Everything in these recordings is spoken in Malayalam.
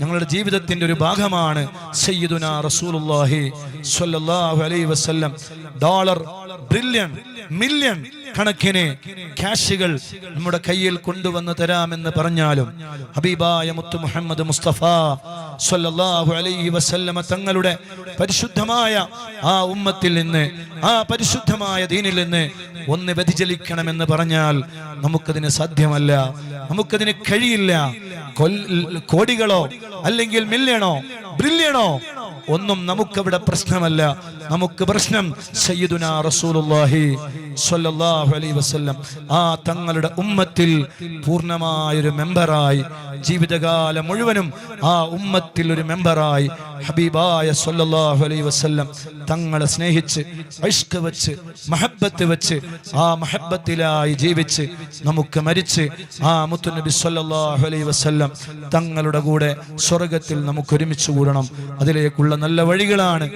ഞങ്ങളുടെ ജീവിതത്തിന്റെ ഒരു ഭാഗമാണ് സ്വല്ലല്ലാഹു അലൈഹി വസല്ലം. ഡോളർ ബ്രില്യൺ മില്യൺ കണക്കിന് ക്യാഷുകൾ നമ്മുടെ കയ്യിൽ കൊണ്ടുവന്ന് തരാമെന്ന് പറഞ്ഞാലും ഹബീബായ മുത്തു മുഹമ്മദ് മുസ്തഫ സ്വല്ലല്ലാഹു അലൈഹി വസല്ലമ തങ്ങളുടെ പരിശുദ്ധമായ ആ ഉമ്മത്തിൽ നിന്ന് ആ പരിശുദ്ധമായ ദീനിൽ നിന്ന് ഒന്ന് വ്യതിചലിക്കണമെന്ന് പറഞ്ഞാൽ നമുക്കതിന് സാധ്യമല്ല നമുക്കതിന് കഴിയില്ല. കോടികളോ അല്ലെങ്കിൽ മില്യണോ? ബ്രില്യണോ? ഒന്നും നമുക്കവിടെ പ്രശ്നമല്ല. നമുക്ക് പ്രശ്നം സയ്യിദുന റസൂലുള്ളാഹി സ്വല്ലല്ലാഹു അലൈഹി വസല്ലം. ആ തങ്ങളുടെ ഉമ്മത്തിൽ പൂർണമായൊരു മെമ്പറായി ജീവിതകാലം മുഴുവനും ആ ഉമ്മത്തിൽ ഒരു മെമ്പറായി ഹബീബായ സ്വല്ലല്ലാഹു അലൈഹി വസല്ലം തങ്ങളെ സ്നേഹിച്ച് ഇഷ്ക് വെച്ച് മഹബത്ത് വെച്ച് ആ മഹബത്തിലായി ജീവിച്ച് നമുക്ക് മരിച്ച് ആ മുത്തുനബി സ്വല്ലല്ലാഹു അലൈഹി വസല്ലം തങ്ങളുടെ കൂടെ സ്വർഗത്തിൽ നമുക്ക് ഒരുമിച്ച് കൂടണം. അതിലേക്കുള്ള നല്ല വഴികളാണ്.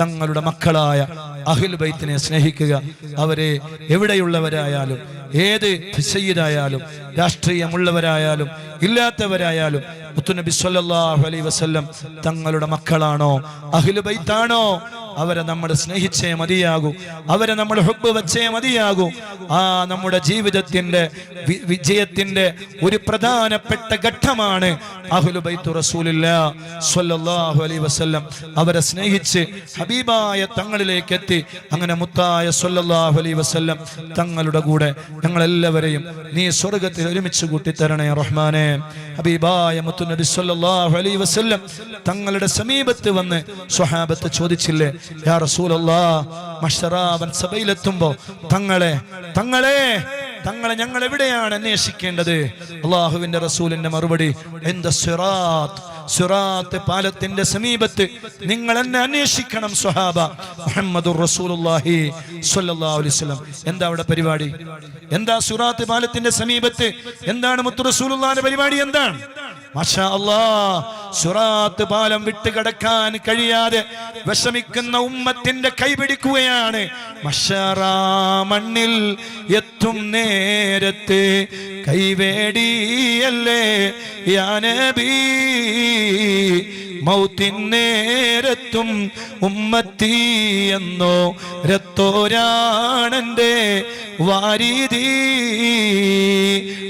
തങ്ങളുടെ മക്കളായ അഹ്ലു ബൈത്തിനെ സ്നേഹിക്കുക. അവരെ എവിടെയുള്ളവരായാലും ഏത് സയ്യിദായാലും രാഷ്ട്രീയമുള്ളവരായാലും ഇല്ലാത്തവരായാലും മുത്തുനബി സ്വല്ലല്ലാഹു അലൈഹി വസല്ലം തങ്ങളുടെ മക്കളാണോ അഹ്ലു ബൈത്താണോ? അവരെ നമ്മൾ സ്നേഹിച്ചേ മതിയാകൂ. അവരെ നമ്മൾ ഹുബ് വെച്ചേ മതിയാകൂ. ആ നമ്മുടെ ജീവിതത്തിന്റെ വിജയത്തിന്റെ ഒരു പ്രധാനപ്പെട്ട ഘട്ടമാണ് അവരെ സ്നേഹിച്ച് ഹബീബായ തങ്ങളിലേക്ക് എത്തി അങ്ങനെ മുത്തായ സൊല്ലാഹു അലൈഹി വസല്ലം തങ്ങളുടെ കൂടെ ഞങ്ങളെല്ലാവരെയും നീ സ്വർഗത്തിൽ ഒരുമിച്ച് കൂട്ടിത്തരണേ റഹ്മാനെ. ഹബീബായ മുത്തുനബി സ്വല്ലല്ലാഹു അലൈഹി വസല്ലം തങ്ങളുടെ സമീപത്ത് വന്ന് സ്വഹാബത്ത് ചോദിച്ചില്ലേ യാ തങ്ങളെ തങ്ങളെ തങ്ങളെ ഞങ്ങൾ എവിടെയാണ് അന്വേഷിക്കേണ്ടത്? അള്ളാഹുവിന്റെ റസൂലിന്റെ മറുപടി എന്താ സിറാത്ത് സിറാത്ത് പാലത്തിന്റെ സമീപത്ത് നിങ്ങൾ എന്നെ അന്വേഷിക്കണം സുഹാബ മുഹമ്മദ് അലൈഹി വസല്ലം. എന്താ അവിടെ പരിപാടി? എന്താ സിറാത്ത് പാലത്തിന്റെ സമീപത്ത്? എന്താണ് മുത്തു റസൂലുള്ളാഹിന്റെ പരിപാടി? എന്താണ്? മാഷാ അല്ലാ സുറാത്ത് പാലം വിട്ടുകിടക്കാൻ കഴിയാതെ വിഷമിക്കുന്ന ഉമ്മത്തിന്റെ കൈപിടിക്കുകയാണ് മഷറാമണ്ണിൽ എത്തും നേരത്തെ കൈവേടിയല്ലേ? യാനബീ നേരത്തും ഉമ്മത്തി എന്നോ രത്തോരാണെന്റെ വാരീതി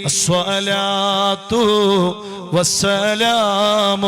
അസ്വലാത്തു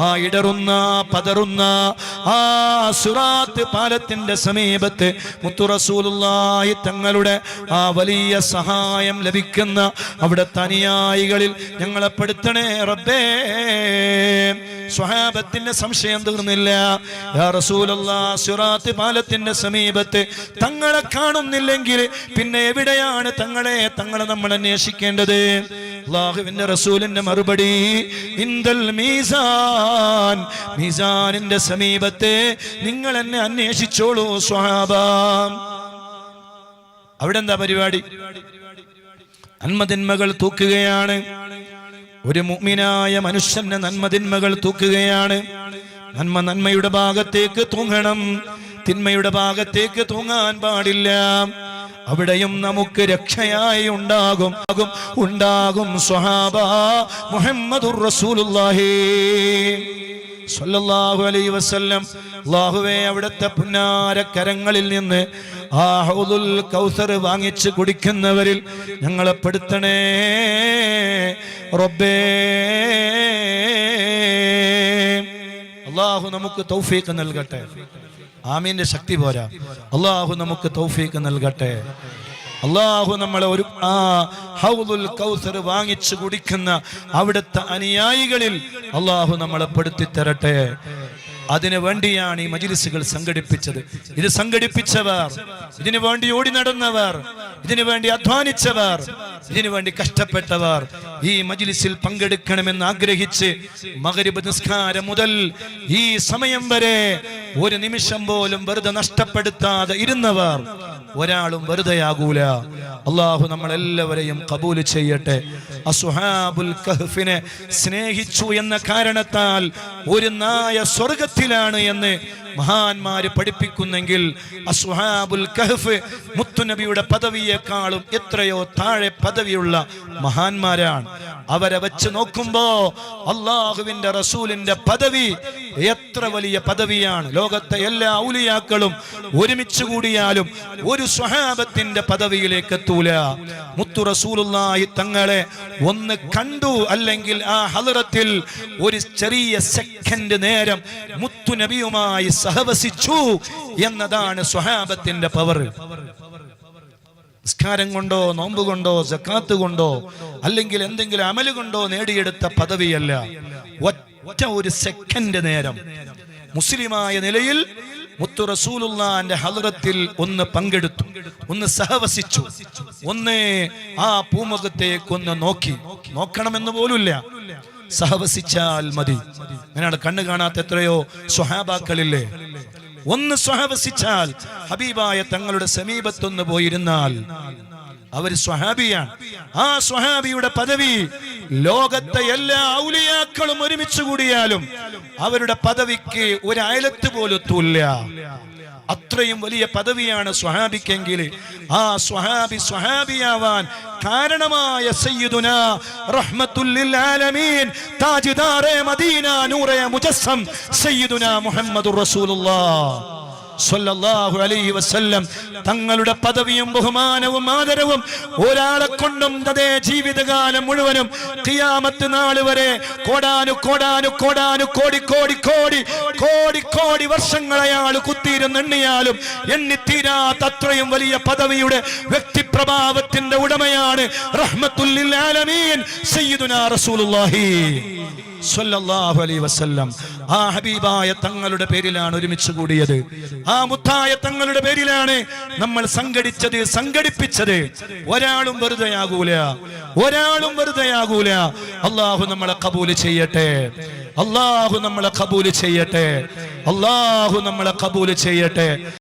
ആ ഇടറുന്ന പതറുന്ന ആ സുറാത്ത് പാലത്തിന്റെ സമീപത്ത് മുത്തുറസൂലായി തങ്ങളുടെ ആ വലിയ സഹായം ലഭിക്കുന്ന അവിടെ തനിയായികളിൽ ഞങ്ങളെ പെടുത്തണേ റബ്ബേ. സ്വഹാബത്തിന്റെ സംശയം തീർന്നില്ല. സുറാത്ത് പാലത്തിന്റെ സമീപത്ത് തങ്ങളെ കാണുന്നില്ലെങ്കിൽ പിന്നെ എവിടെയാണ് തങ്ങളെ തങ്ങളെ നമ്മൾ അന്വേഷിക്കേണ്ടത്? അള്ളാഹുവിന്റെ റസൂലിന്റെ മറുപടി ഇന്ദൽ മീസാൻ മീസാനിന്റെ സമീപത്തെ നിങ്ങൾ എന്നെ അന്വേഷിച്ചോളൂ സ്വഹാബ. അവിടെ എന്താ പരിപാടി? നന്മതിന്മകൾ തൂക്കുകയാണ്. ഒരു മുഅ്മിനായ മനുഷ്യന്റെ നന്മതിന്മകൾ തൂക്കുകയാണ്. നന്മ നന്മയുടെ ഭാഗത്തേക്ക് തൂങ്ങണം. തിന്മയുടെ ഭാഗത്തേക്ക് തൂങ്ങാൻ പാടില്ല. അവിടെയും നമുക്ക് രക്ഷയായി ഉണ്ടാകും ഉണ്ടാകും സ്വഹാബ മുഹമ്മദുർ റസൂലുള്ളാഹി. സല്ലല്ലാഹു അലൈഹി വസല്ലം. അല്ലാഹുവേ അവിടുത്തെ പുന്നാര കരങ്ങളിൽ നിന്ന് ആ ഹൗദുൽ കൗസർ വാങ്ങിച്ച് കുടിക്കുന്നവരിൽ ഞങ്ങളെ പെടുത്തണേ. റബ്ബേ. അള്ളാഹു നമുക്ക് തൗഫീഖ് നൽകട്ടെ. ആമീന്റെ ശക്തി പോരാ. അള്ളാഹു നമുക്ക് തൗഫീക്ക് നൽകട്ടെ. അള്ളാഹു നമ്മളെ ഒരു ആ ഹൗദുൽ കൗസർ വാങ്ങിച്ചു കുടിക്കുന്ന അവിടുത്തെ അനുയായികളിൽ അള്ളാഹു നമ്മളെ പെടുത്തി തരട്ടെ. അതിനു വേണ്ടിയാണ് ഈ മജിലിസുകൾ സംഘടിപ്പിച്ചത്. ഇത് സംഘടിപ്പിച്ചവർ ഇതിനു വേണ്ടി ഓടി നടന്നവർ ഇതിനു വേണ്ടി അധ്വാനിച്ചവർ ഇതിനു വേണ്ടി കഷ്ടപ്പെട്ടവർ ഈ മജിലിസിൽ പങ്കെടുക്കണമെന്ന് ആഗ്രഹിച്ച് മകരിബ് നിസ്കാരം മുതൽ ഈ സമയം വരെ ഒരു നിമിഷം പോലും വെറുതെ നഷ്ടപ്പെടുത്താതെ ഇരുന്നവർ ഒരാളും വെറുതെയാകൂല. അള്ളാഹു നമ്മളെല്ലാവരെയും കബൂൽ ചെയ്യട്ടെ. അസുഹാബുൽ കഹ്ഫിനെ സ്നേഹിച്ചു എന്ന കാരണത്താൽ ഒരു നായ സ്വർഗത്തിലാണ് എന്ന് മഹാന്മാര് പഠിപ്പിക്കുന്നെങ്കിൽ അസുഹാബുൽ കഹ്ഫ് മുത്തുനബിയുടെ പദവിയെക്കാളും എത്രയോ താഴെ പദവിയുള്ള മഹാന്മാരാണ്. അവരെ വെച്ച് നോക്കുമ്പോ അള്ളാഹുവിന്റെ റസൂലിന്റെ പദവി എത്ര വലിയ പദവിയാണ്. ലോകത്തെ എല്ലാ ഔലിയാക്കളും ഒരുമിച്ച് കൂടിയാലും ഒരു സ്വഹാബത്തിന്റെ പദവിയിലേക്ക് എത്തൂല. മുത്തു റസൂലുള്ളാഹി തങ്ങളെ ഒന്ന് കണ്ടു അല്ലെങ്കിൽ ആ ഹലറത്തിൽ ഒരു ചെറിയ സെക്കൻഡ് നേരം മുത്തു നബിയുമായി സഹവസിച്ചു എന്നതാണ് സ്വഹാബത്തിന്റെ പവർ. നിസ്കാരം കൊണ്ടോ നോമ്പ് കൊണ്ടോ ജക്കാത്ത് കൊണ്ടോ അല്ലെങ്കിൽ എന്തെങ്കിലും അമൽ കൊണ്ടോ നേടിയെടുത്ത പദവിയല്ല. ഒറ്റ ഒരു സെക്കൻഡ് നേരം. മുസ്ലിമായ നിലയിൽ മുത്തു റസൂലുള്ളാന്റെ ഹലറത്തിൽ ഒന്ന് പങ്കെടുത്തു. ഒന്ന് സഹവസിച്ചു. ഒന്ന് ആ പൂമുഖത്തേക്ക് ഒന്ന് നോക്കി. നോക്കണമെന്ന് പോലുമില്ല. സഹവസിച്ചാൽ മതി. അങ്ങനെയാണ് കണ്ണു കാണാത്ത എത്രയോ സ്വഹാബാക്കളില്ലേ? ഒന്ന് സ്വഹവസിച്ചാൽ ഹബീബായ തങ്ങളുടെ സമീപത്തൊന്ന് പോയിരുന്നാൽ അവർ സ്വഹാബിയാണ്. ആ സ്വഹാബിയുടെ പദവി ലോകത്തെ എല്ലാ ഔലിയാക്കളും ഒരുമിച്ച് കൂടിയാലും അവരുടെ പദവിക്ക് ഒരു അയലത്ത് പോലും എത്തൂല്ല. അത്രയും വലിയ പദവിയാണ് സ്വഹാബിക്കെങ്കിൽ ആ സ്വഹാബി സ്വഹാബിയാവാൻ കാരണമായ സയ്യിദുന റഹ്മത്തുല്ലിൽ ആലമീൻ മദീന നൂറെ മുജസ്സം സയ്യിദുന മുഹമ്മദുർ റസൂലുള്ളാഹ് സ്വല്ലല്ലാഹു അലൈഹി വസല്ലം തങ്ങളുടെ പദവിയും ബഹുമാനവും ആദരവും ഒരാളെ കൊണ്ടും അതേ ജീവിതകാലം മുഴുവനും ഖിയാമത്ത് നാൾ വരെ കോടാനു കോടാനു കോടാനു കോടി കോടി കോടി കോടി കോടി വർഷങ്ങൾ അയാൾ കുത്തിയിരുന്നെണ്ണിയാലും എണ്ണിത്തീരാത്ത അത്രയും വലിയ പദവിയുടെ വ്യക്തിപ്രഭാവത്തിന്റെ ഉടമയാണ് റഹ്മത്തുല്ലിൽ ആലമീൻ സയ്യിദുനാ റസൂലുള്ളാഹി. സ്വല്ലല്ലാഹു അലൈഹി വസല്ലം. ആ ഹബീബായ തങ്ങളുടെ പേരിലാണ് ഒരുമിച്ച് കൂടിയത്. ആ മുത്തായ തങ്ങളുടെ പേരിലാണ് നമ്മൾ സംഘടിച്ചത് സംഘടിപ്പിച്ചത്. ഒരാളും വെറുതെയാകൂല. ഒരാളും വെറുതെയാകൂല. അള്ളാഹു നമ്മളെ കബൂൽ ചെയ്യട്ടെ. അള്ളാഹു നമ്മളെ കബൂൽ ചെയ്യട്ടെ. അള്ളാഹു നമ്മളെ കബൂൽ ചെയ്യട്ടെ.